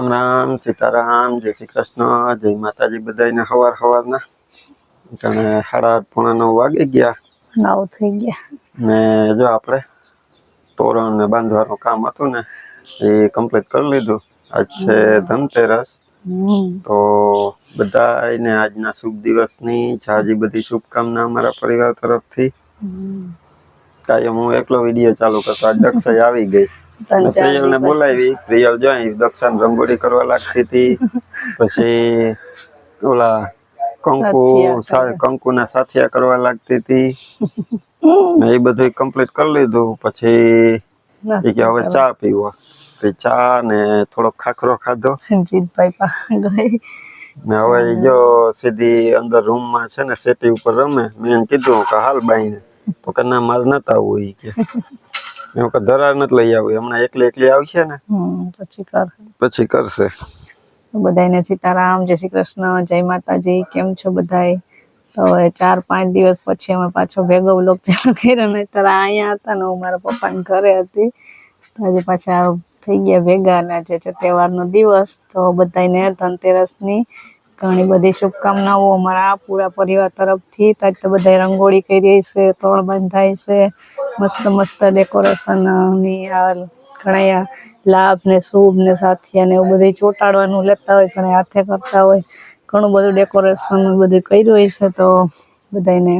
રામ રામ સીતારામ જય શ્રી કૃષ્ણ જય માતાજી બધાને હવાર હવારના. અને સાડા આઠ પોણા નવ વાગી ગયા. નવ થઈ ગયા. ને જો આપણે તોરણ ને બાંધવાનું કામ હતું ને એ કમ્પ્લીટ કરી લીધું. આજ છે ધનતેરસ. તો બધાને આજના શુભ દિવસની જાજી બધી શુભકામના અમારા પરિવાર તરફથી. કાયમ હું એકલો વીડિયો ચાલુ કરતો આજ દક્ષાઈ આવી ગઈ. પ્રિયલ ને બોલાવી. પ્રિયલ જોઈ દક્ષાને રંગોળી કરવા લાગતી હતી. પછી ઓલા કંકુ કંકુ ના કંકુના સાથિયા કરવા લાગતી હતી. એ બધું કમ્પ્લીટ કરી લીધું. પછી એ કે હવે ચા પીવો. ચા ને થોડોક ખાખરો ખાધો. જીતભાઈ ને હવે જો સીધી અંદર રૂમમાં છે ને સેટી ઉપર રમે. મેં કીધું કે હાલ બાઈને. તો કે ના મારે નતા હોય કે મેં વખત ધરાર નથી લઈ આવી હમણાં એકલી એકલી આવશે ને પછી કરશે. પછી કરશે. બધાને સીતારામ જય શ્રી કૃષ્ણ જય માતાજી કેમ છો બધાય? તો ચાર પાંચ દિવસ પછી અમે પાછો ભેગો વ્લોગ ચાલુ કર્યો ને ત્યારે અહીંયા હતા ને હું મારા પપ્પાના ઘરે હતી. તો આજે પાછા થઈ ગયા ભેગા ને આજે છે તહેવારનો દિવસ. તો બધાને ધનતેરસની ઘણી બધી શુભકામનાઓ અમારા પૂરા પરિવાર તરફથી. તો બધાય રંગોળી કરી છે તોડ બંધાય છે મસ્ત મસ્ત ડેકોરેશનની આ ઘણા લાભ ને શુભ ને સાથિયા ને એવું બધું ચોંટાડવાનું લેતા હોય ઘણા હાથે કરતા હોય. ઘણું બધું ડેકોરેશન બધું કર્યું હોય છે તો બધાને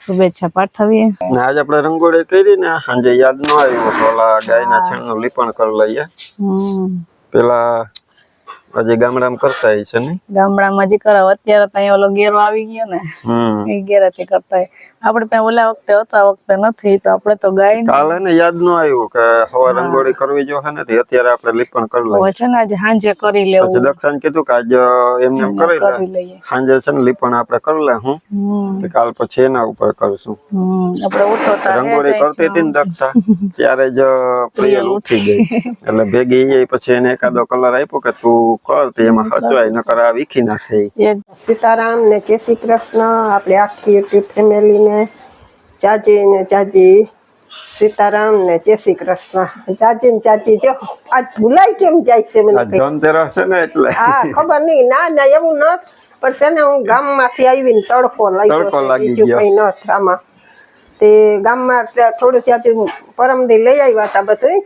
શુભેચ્છા પાઠવીએ. આજ આપણે રંગોળી કરી ને સાંજે યાદ ન આવ્યું ઓલા ગાયના છાણનું લીપણ કરી લઈએ. હમ. પેલા હજી ગામડામાં કરતા છે ને? ગામડામાં જે કરાવ અત્યારે ત્યાં ઓલો ગેરો આવી ગયો ને. એ ગેરાથી કરતા આપણે ત્યાં ઓલા વખતે હતો આ વખતે નથી તો આપણે તો ગાય કાલે ને યાદ ન આવ્યું કે હવે રંગોળી કરવી જો ને તે અત્યારે આપણે લીપણ કરી લઈએ. છે ને આજે સાંજે કરી પછી દક્ષાન કીધું કે આજે એમ એમ કરી લઈએ. સાંજે છે ને લીપણ આપણે કરી લે હું. તે કાલ પછી એના ઉપર કરશું. આપણે ઉઠો રંગોળી કરતી હતી ને દક્ષા ત્યારે જ પ્રિયલ ઉઠી ગઈ. એટલે ભેગી એ પછી એને એકાદો કલર આપ્યો કે તું કર તે એમાં હચવાય નકર આ વીખી નાખે સીતારામ ને જય શ્રી કૃષ્ણ આપણે આખી યુટ્યુબ ફેમિલીને ચાચી ને ચાચી સીતારામ ને જય શ્રી કૃષ્ણ. ચાચી ને ચાચી જો આજ ભૂલાય કેમ જાય છે મને ધનતેરસ છે ને એટલે. હા ખબર નહીં. ના ના એવું ન પણ છે ને હું ગામમાંથી આવીને તડકો લાગ્યો તડકો લાગી બીજું ગયો. કઈ ન આમાં. તે ગામમાં માં થોડું ત્યાંથી પરમદી લઈ આવ્યા હતા બધું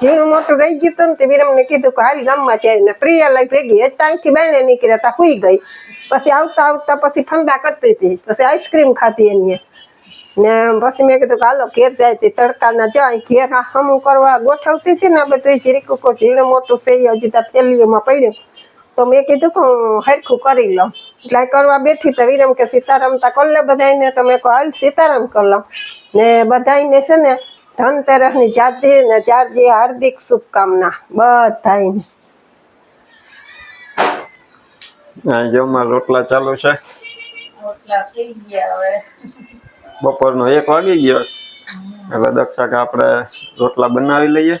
ઝીણું મોટું રહી ગયું હતું ને તે વિરમને કીધું કે હાલ ગામમાં જાય ને પ્રિયા લઈ ભેગી એ ત્યાંથી બાયણે નીકળ્યા તા સુઈ ગઈ. પછી આવતા આવતા પછી ફંદા કરતી હતી. પછી આઈસ્ક્રીમ ખાધી એની. ને પછી મેં કીધું કે હાલો ઘેર જાય તે તડકાના જાય, ઘેર હમું કરવા ગોઠવતી હતી ને બધું. જીરીકું ઝીણું મોટું છે હજી ત્યાં થેલીઓમાં પડ્યું. તો મેં કીધું કે હું હરખું કરી લઉં. એટલે કરવા બેઠી તો વિરમ કે સીતારામ તા કરી લે બધાને તો મેં કહું, હાલ સીતારામ કરી લઉં. ને બધાને છે ને ધનતેરસની જાતિ ને ચારજી હાર્દિક શુભકામના બધાને અહીં જમવા રોટલા ચાલુ છે. બપોરનો એક વાગી ગયો છે. એટલે દક્ષા કે આપણે રોટલા બનાવી લઈએ.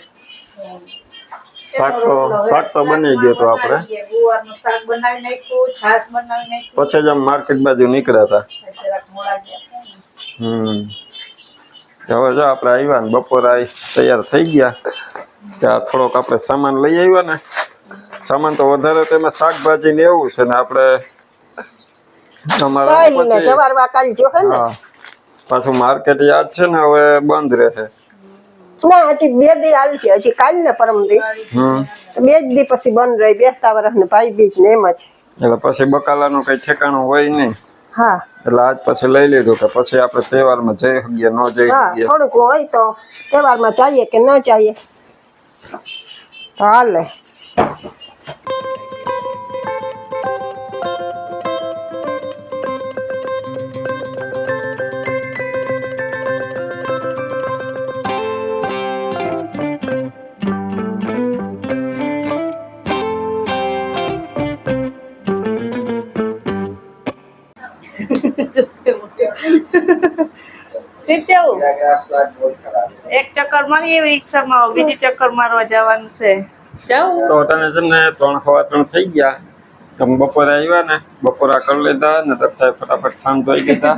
શાક તો શાક તો બની ગયું તો આપણે. ગુવારનું શાક બનાવી નાખ્યું છાશ બનાવી નાખ્યું. પછી જ આમ માર્કેટ બાજુ નીકળ્યા હતા. હમ. હવે જો આપણે આવ્યા ને બપોર આવી તૈયાર થઈ ગયા ત્યાં થોડોક આપણે સામાન લઈ આવ્યા ને. સામાન તો વધારે તેમાં શાકભાજી ને એવું છે ને આપણે પછી માર્કેટ યાદ છે ને હવે બંધ રહે ના હજી બે દી હાલ છે. હજી કાલ ને પરમ દી. બે જ દી પછી બંધ રહી. બેસતા વર્ષ ને ભાઈ બીજ ને એમ જ. એટલે પછી બકાલાનું કઈ ઠેકાણું હોય નહીં. હા. એટલે આજ પછી લઈ લીધું કે પછી આપણે તહેવારમાં જઈ શકીએ ન જઈ શકીએ. થોડુંક હોય તો તહેવારમાં જઈએ કે ન જઈએ. તો હાલે. એક ચક્કર મારીએ રિક્ષામાં બીજી ચક્કર મારવા જવાનું છે. જાઉં તો તને છે ને ત્રણ સવા ત્રણ થઈ ગયા. તમે બપોરે આવ્યા ને બપોરા કરી લીધા ને ફટાફટ ખાન ધોઈ લીધા.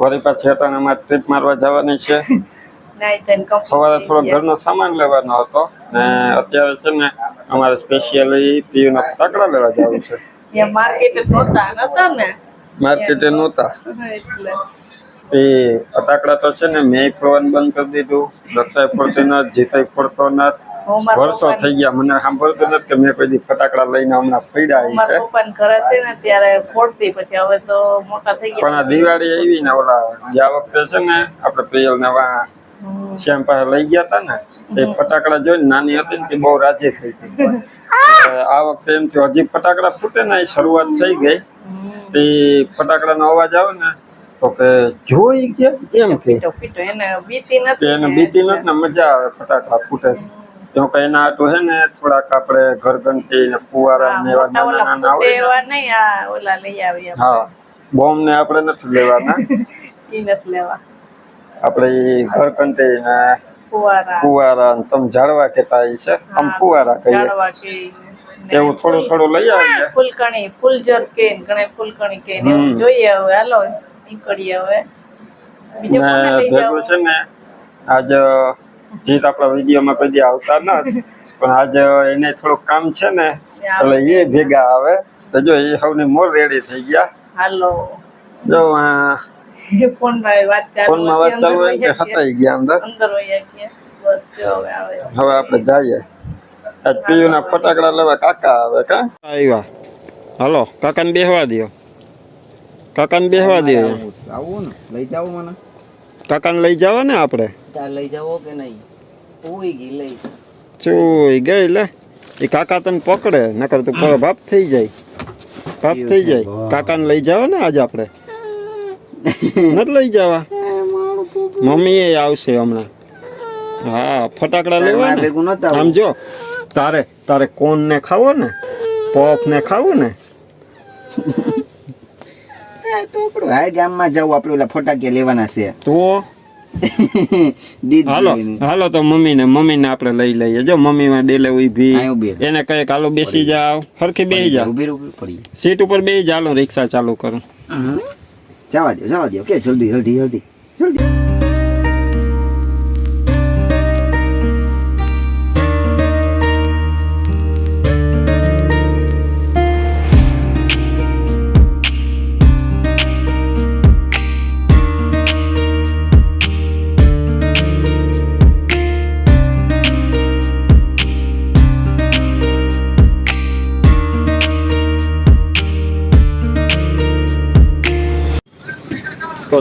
વળી પાછી અટાણે અમારે ટ્રીપ મારવા જવાની છે. સવારે થોડો ઘરનો સામાન લેવાનો હતો ને અત્યારે છે ને અમારે સ્પેશિયલી પીયુના ફટાકડા લેવા જવું છે. માર્કેટે નહોતા નતા ને? માર્કેટે નહોતા. એટલે. એ ફટાકડા તો છે ને મેં ફોડવાનું બંધ કરી દીધું. દક્ષાએ ફરતો નથી જીતાઈ ફરતો નથી વર્ષો થઈ ગયા. મને સાંભળતું નથી કે મેં કોઈ ફટાકડા લઈને હમણાં આવી છે. મારા પપ્પાને ને ત્યારે ફોડતી. પછી હવે તો મોટા થઈ પણ આ દિવાળી આવી ને ઓલા આ વખતે છે ને આપણે પ્રિયલ ને. શ્યામ પાસે લઈ ગયા હતા ને એ ફટાકડા જોઈને નાની હતી ને બહુ રાજી થઈ ગઈ. આ વખતે એમ થયું હજી ફટાકડા ફૂટે ને એ શરૂઆત થઈ ગઈ. તે ફટાકડાનો અવાજ આવે ને તો કે જોઈ કે એમ કે? એને બીતી નથી એને બીતી નથી ને મજા આવે ફટાકડા ફૂટે. તો કે એના હાટું હે ને થોડાક આપણે ઘરઘંટી ને ફુવારા ને એવા નાના નાના આવે એવા નહીં આ ઓલા લઈ આવી હા બોમ્બ ને આપણે નથી લેવાના. ઈ નથી લેવા. આપણે ઘરઘંટી ને ને તમે ઝાડવા કેતા છે? આમ હા, ફુવારા કહીએ. એવું થોડું થોડું લઈ આવીએ. ફૂલકણી ફૂલજર કે ઘણે ફૂલકણી કે. જોઈએ હવે હાલો. નીકળીએ હવે. બીજે કોને ને લઈ ભેગું છે ને આજ જીત આપણા વિડીયોમાં કદી આવતા નથી પણ આજ એને થોડુંક કામ છે ને એટલે એ ભેગા આવે. તો જો એ સૌની મોર રેડી થઈ ગયા. હાલો. જો આ વાત ચાલુ ફોનમાં વાત ચાલુ અંદર હોય કે. હતાઈ ગયા અંદર? અંદર વહી ગયા બસ જો હવે આવે. હવે આપણે જઈએ. આજ પીયુના ફટાકડા લેવા કાકા આવે કા? આવ્યા. હાલો કાકાને બેહવા દો કાકાને બેહવા દે. આવું ને. લઈ જાવ મને. કાકાને લઈ જવા ને આપણે? તાર લઈ જાવો કે નહીં? ઓય ગઈ લઈ ચોઈ ગઈ લે. એ કાકા તને પકડે નકર તું પર ભાપ થઈ જાય. ભાપ થઈ જાય. કાકાને લઈ જાવ ને આજે આપણે. નથી લઈ જવા. મમ્મી એ આવશે હમણાં. હા ફટાકડા લેવા આમ જો તારે તારે કોન ને ખાવો ને? પફ ને ખાવું ને? હાય ગામમાં જાવ આપણે ઓલા ફટાકિયા લેવાના છે. તો? હાલો હાલો તો મમ્મી ને મમ્મી ને આપણે લઈ લઈએ. જો મમ્મી માં ડેલે ઊભી એને કઈ હાલો બેસી જાવ હરખી બેસી જાવ સીટ ઉપર બેસી રિક્ષા ચાલુ કરું. જવા દો જવા દો કે જલ્દી જલ્દી જલ્દી. જલ્દી.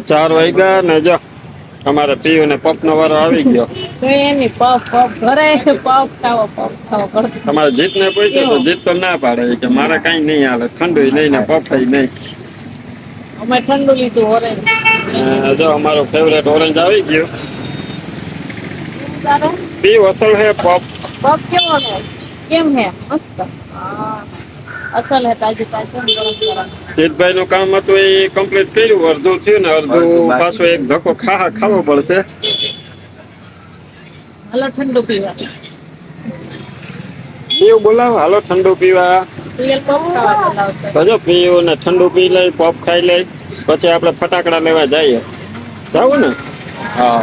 ચાર વાગ્યા ને જો અમારે પીયુ ને પપ નો વારો આવી ગયો. તમારે જીત ને પૂછ્યું તો જીત તો ના પાડે કે મારે કઈ નહીં હાલે ઠંડુ નહીં ને પફ નહીં. અમે ઠંડુ લીધું ઓરેન્જ જો અમારો ફેવરેટ ઓરેન્જ આવી ગયો. પી અસલ હે પપ પપ કેવો હે કેમ હે? મસ્ત. અસલ હે તાજી તાજી ગરમ ગરમ. જીતભાઈ નું કામ હતું એ કમ્પ્લીટ કર્યું. અડધું થયું ને અડધું પાછો એક ધક્કો ખા ખાવો પડશે. હાલો ઠંડુ પીવા. પીવું બોલાવો. હાલો ઠંડુ પીવા. રિયલ પફ ખાવા બોલાવશે. તો જો પીવું ને ઠંડુ પી લઈ પોપ ખાઈ લઈ. પછી આપણે ફટાકડા લેવા જઈએ. જાવું ને? હા.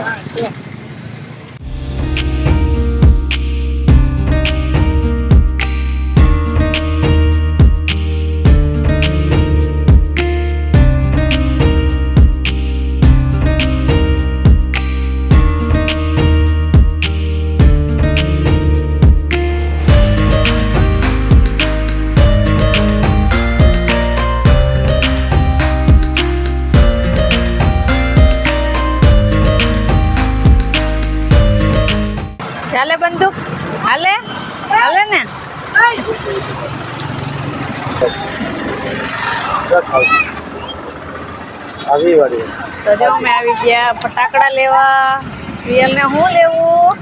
તો જો અમે આવી ગયા ફટાકડા લેવા. રિયલ ને શું લેવું?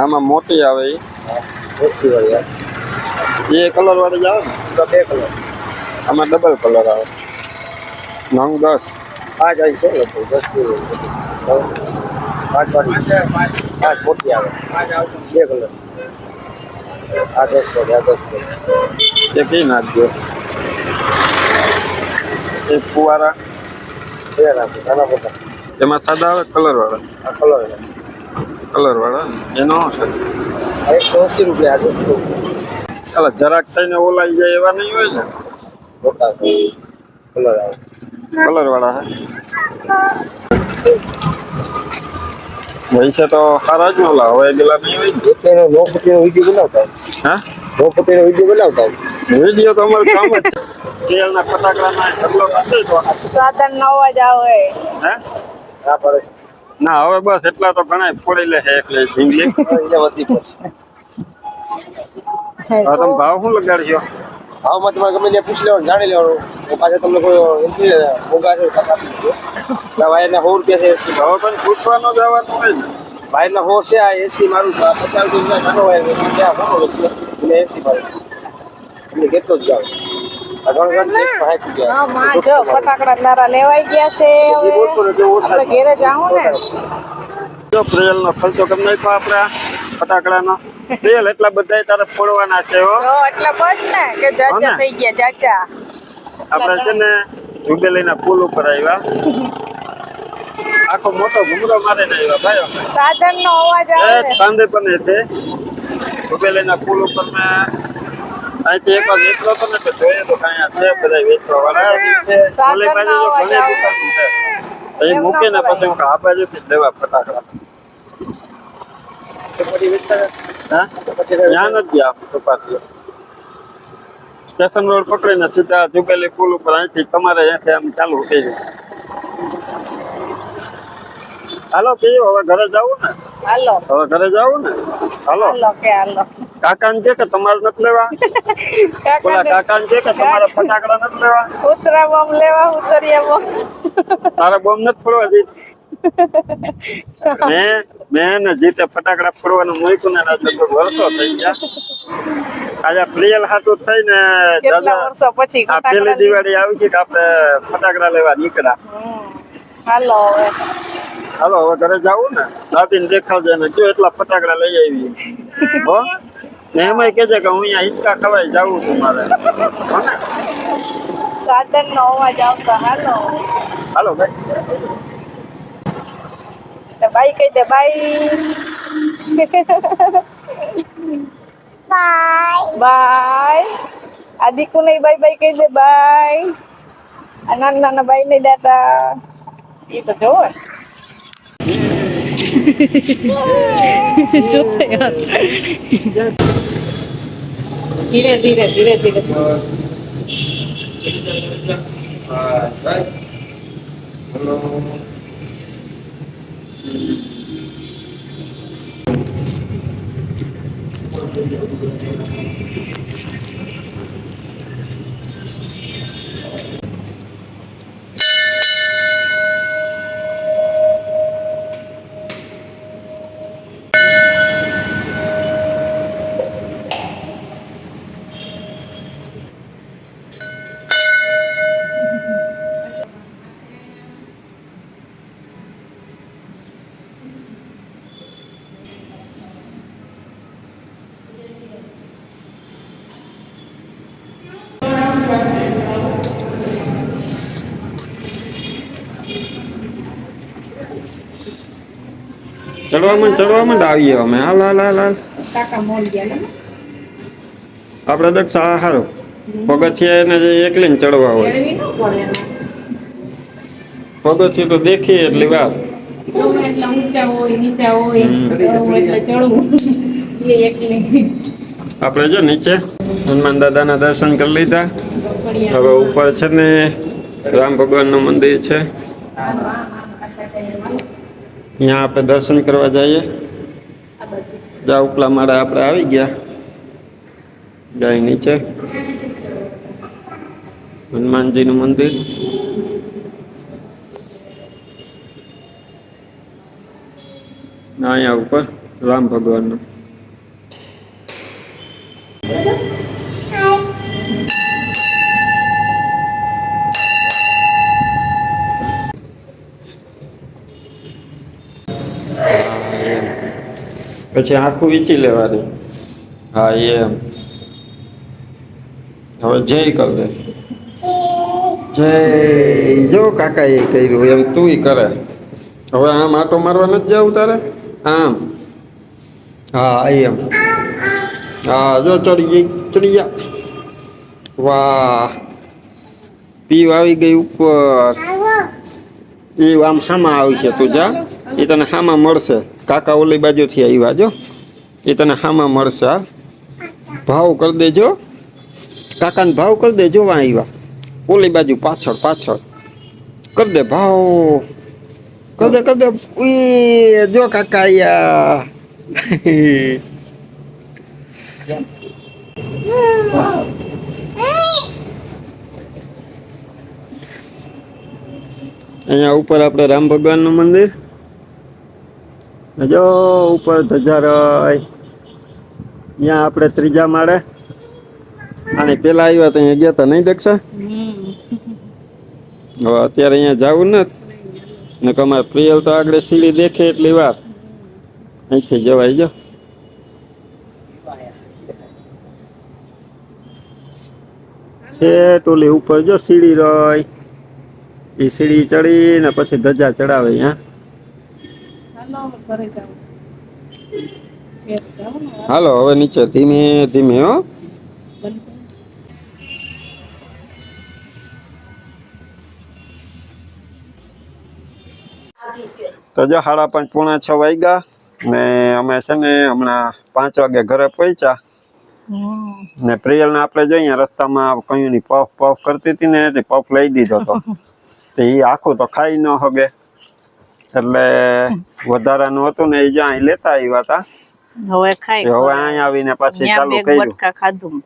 આમાં મોટી આવે ઈ. એ કલર વાળી જ આવે ને? બે કલર આમાં ડબલ કલર આવે. નંગ દસ. પાંચ આવી છે દસ પાંચ વાળી. પાંચ મોટી આવે. બે કલર આ દસ વાળી આ દસ વાળી એ કઈ નાખજો? એક ફુવારા. બે નાના એમાં સાદા આવે કલર વાળા? આ કલર કલર વાળા. એનો છે એકસો એસી રૂપિયા આગળ છું? અલા જરાક થઈને ઓલાઈ જાય એવા નહીં હોય ને? કલર વાળા હે. પૈસા તો સારા જ ને ઓલા હવે પેલા નહીં હોય નો? લોપતિનો વીડિયો બનાવતા હા? લોપતિનો વીડિયો બનાવતા વીડિયો તો અમારું કામ જ છે. તેલના ફટાકડાના ઢગલો નથી તો સાધન નો અવાજ આવે હે? આ ના હવે બસ એટલા તો ઘણા ફોડી લે છે એટલે વધી પડશે. તમે ભાવ શું લગાડશો? ભાવમાં તમારે ગમે ત્યાં પૂછી લેવાનું જાણી લેવાનું. પાછા તમને કોઈ એન્ટ્રી મોંઘા છે પાછા આપી દીધો વાયરના સો રૂપિયા છે એસી ભાવ પણ પૂછવાનો જવાનું હોય ને. વાયરના સો છે આ એસી મારું પચાસ રૂપિયા નાનો વાયર છે એટલે એસી મારું એટલે કેટલો જ જાવ જો ફટાકડા તારા લેવાઈ ગયા છે ને ને ખર્ચો કરી નાખ્યો આપણે આ ફટાકડાનો પ્રેલ એટલા બધા તારે ફોડવાના છે ને આપણે છે ને જુબેલીના પુલ ઉપર આવ્યા આખો મોટો ઘુમરો મારે આવ્યા ભાઈ સાધન નો સાંજે પણ છે. જુબેલીના પુલ ઉપર મેં અહીંથી એક વાર નીકળો તો ને તો જોઈએ તો કાંઈ આ છે બધા વેચવા છે ઓલી બાજુ તો ઘણી દુકાનો છે. અહીં મૂકીને પછી હું આ બાજુથી જ લેવા ફટાકડા. પછી ત્યાં નથી ગયા કપાસી સ્ટેશન રોડ પકડીને સીધા જુબેલી પુલ ઉપર અહીંથી તમારે અહીંથી આમ ચાલુ થઈ જાય. હાલો પીયો હવે ઘરે જવું ને? હાલો. હવે ઘરે જવું ને? હાલો. હાલો કે હાલો. કાકા ને કે તમારે નથી લેવા? કાકા કાકા ને કે તમારે ફટાકડા નથી લેવા? ઉતરા બોમ લેવા ઉતરિયા બોમ. તારે બોમ નથી ફોડવા દી મેં મેં ને જીતે ફટાકડા ફોડવાનું મૂક્યું ને લગભગ વર્ષો થઈ ગયા. આજે પ્રિયલ હાટું થઈને કેટલા દાદા વર્ષો પછી આ પેલી દિવાળી આવી છે કે આપણે ફટાકડા લેવા નીકળ્યા. હાલો હવે. હાલો હવે ઘરે જાવું ને દાદીને દેખાડજે ને જો એટલા ફટાકડા લઈ આવી હો ને એમાંય કહેજે કે હું અહીંયા હિંચકા ખવાઈ જાવું છું મારે હો ને સાધન નો અવાજ આવતો હાલો હાલો ભાઈ એટલે બાઈ કહી દે બાઈ બાય આ દીકુ નહીં બાય બાય કહી દે બાય આ નાના નાના બાઈ નહીં દાતા એ તો જોવે ધીરે ધીરે ધીરે ધીરે ચડવામાં ચડવામાં આવીએ અમે. હાલ હાલ હાલ હાલ. આપણે દક્ષ સારો પગથિયા એને જે એકલીને ચડવા હોય. પગથિયું તો દેખીએ એટલી ચડવું આપણે જો નીચે હનુમાન દાદાના દર્શન કરી લીધા. હવે ઉપર છે ને રામ ભગવાનનું મંદિર છે. અહીંયા આપણે દર્શન કરવા જઈએ જા ઉપલા માળા આપણે આવી ગયા જાય નીચે હનુમાનજીનું મંદિર અહીંયા ઉપર રામ ભગવાનનું પછી આખું વીંચી લેવાની. હા એમ. હવે જય કર દે જય જો કાકા એ કર્યું એમ તું કરે. હવે આમ આટો મારવા નથી જવું તારે? આમ. હા એમ. હા જો ચડી ગઈ ચડી જા વાહ. પીવ આવી ગઈ ઉપર. એ આમ હામાં આવશે તું જા. એ તને હામાં મળશે. કાકા ઓલી બાજુથી આવ્યા જો. એ તને હામાં મળશે હા ભાવ કરી દેજો. કાકાને ભાવ કરી દેજો, વાં આવ્યા ઓલી બાજુ પાછળ પાછળ. કરી દે ભાવ. કરી દે કરી દે. ઉઈ, જો કાકા આયા. અહીંયા ઉપર આપણે રામ ભગવાનનું મંદિર. જો ઉપર ધજારય અહીંયા આપણે ત્રીજા માળે. અને પેલા આવ્યા તો અહીંયા ગયા તા નહીં દેખશે? હવે અત્યારે અહીંયા જવું ને ને અમારે પ્રિયલ તો આગળ સીડી દેખે એટલી વાર. અહીંથી જવાય જો. છે ટોલી ઉપર જો સીડી રહી. એ સીડી ચડી ને પછી ધજા ચડાવે અહીંયા. હાલો, હવે નીચે ધીમે ધીમે, હો. તો જો સાડા પાંચ, પોણા છ વાગ્યા ને અમે છે ને હમણાં પાંચ વાગે ઘરે પહોંચ્યા. ને પ્રિયલ ને આપણે જોઈએ રસ્તામાં કયું ની પફ પફ કરતી હતી ને, તે પફ લઈ દીધો તો. તે એ આખું તો ખાઈ ન હગે. એટલે વધારાનું હતું ને એ જ અહીં લેતા આવ્યા હતા. હવે ખાઈ હવે અહીંયા આવીને પાછી ચાલુ કર્યું. બટકા ખાધું.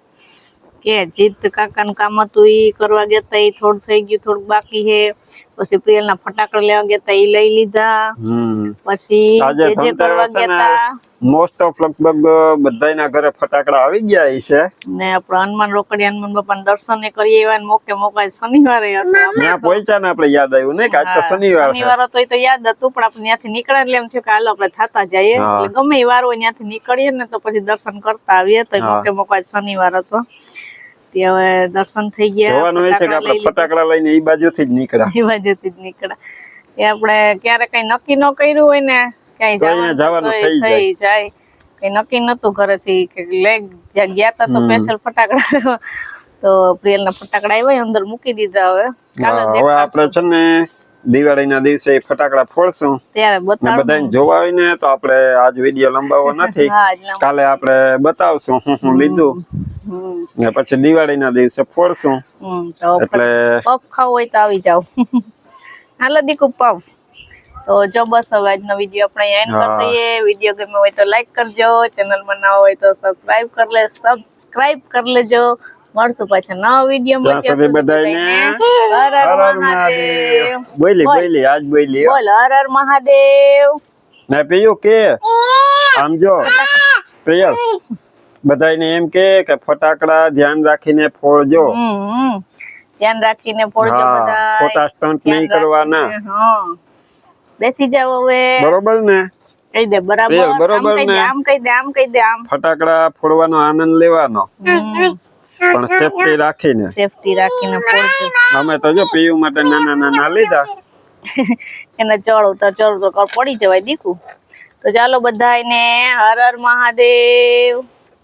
કે જીત કાકા નું કામ હતું એ કરવા ગયા હતા ઈ થોડું થઈ ગયું થોડુંક બાકી હે પછી પ્રિયલ ના ફટાકડા લેવા ગયા તા એ લઈ લીધા. પછી જે જે કરવા ગયા તા. મોસ્ટ ઓફ લગભગ બધાના ઘરે ફટાકડા આવી ગયા છે. ને આપણે હનુમાન રોકડી હનુમાન બાપા દર્શન કરીએ એવા મોકે મોકા શનિવારે હતો. ત્યાં પહોંચ્યા ને આપણે યાદ આવ્યું ને કે આજ તો શનિવાર શનિવાર તો એ તો યાદ હતું પણ આપણે ત્યાંથી નીકળ્યા એટલે એમ થયું કે હાલો આપણે થતા જઈએ. એટલે ગમે એ વાર હોય ત્યાંથી નીકળીએ ને તો પછી દર્શન કરતા આવીએ તો મોકે મોકા શનિવાર હતો. તે હવે દર્શન થઈ ગયા જોવાનું એ છે કે આપણે ફટાકડા લઈને એ બાજુથી જ નીકળ્યા. એ બાજુથી જ નીકળ્યા. એ આપણે ક્યારે કઈ નક્કી ન કર્યું હોય ને જવાનું જવાનું થઈ જાય. કઈ નક્કી નતું ઘરેથી કે લઈ ગયા તા તો સ્પેશિયલ ફટાકડા. તો પ્રિયલ ના ફટાકડા આવ્યા અંદર મૂકી દીધા હવે. હવે આપણે છે ને દિવાળીના દિવસે ફટાકડા ફોડશું. ત્યારે બધાને જોવા હોય ને તો આપણે આજ વીડિયો લંબાવો નથી. કાલે આપણે બતાવશું હું હું લીધું. ને પછી દિવાળીના દિવસે ફોડશું. એટલે પફ ખાવું હોય તો આવી જાવ. હાલો દીકુ પફ તો જો બસ હવે આજનો વીડિયો આપણે એન્ડ. કરી દઈએ. વીડિયો ગમ્યો હોય તો લાઈક કરજો. ચેનલમાં ના હોય તો સબસ્ક્રાઇબ કરી લે સબસ્ક્રાઇબ કરી લેજો મળશું પાછા નવા વીડિયો ત્યાં સુધી બધાને હર હર મહાદેવ. બોલી બોલી. આજ બોલી. બોલ હર હર મહાદેવ. ને પીયું કે? આમ જો. પ્રિયલ બધાયને એમ કે કે ફટાકડા ધ્યાન રાખીને ફોડજો હમ. ધ્યાન રાખીને ફોડજો બધા ખોટા stunt નહીં કરવાના. હા. બેસી જાવ હવે. બરોબર ને? કહી દે બરાબર. બરોબર ને? આમ કહી દે આમ કહી દે આમ. ફટાકડા ફોડવાનો આનંદ લેવાનો. પણ સેફટી રાખીને. સેફટી રાખીને પડજો અમે તો જો પીયુ માટે નાના નાના લીધા. એને ચડવું તો ચડવું તો પડી જવાય દીકું. તો ચાલો બધાને હર હર મહાદેવ.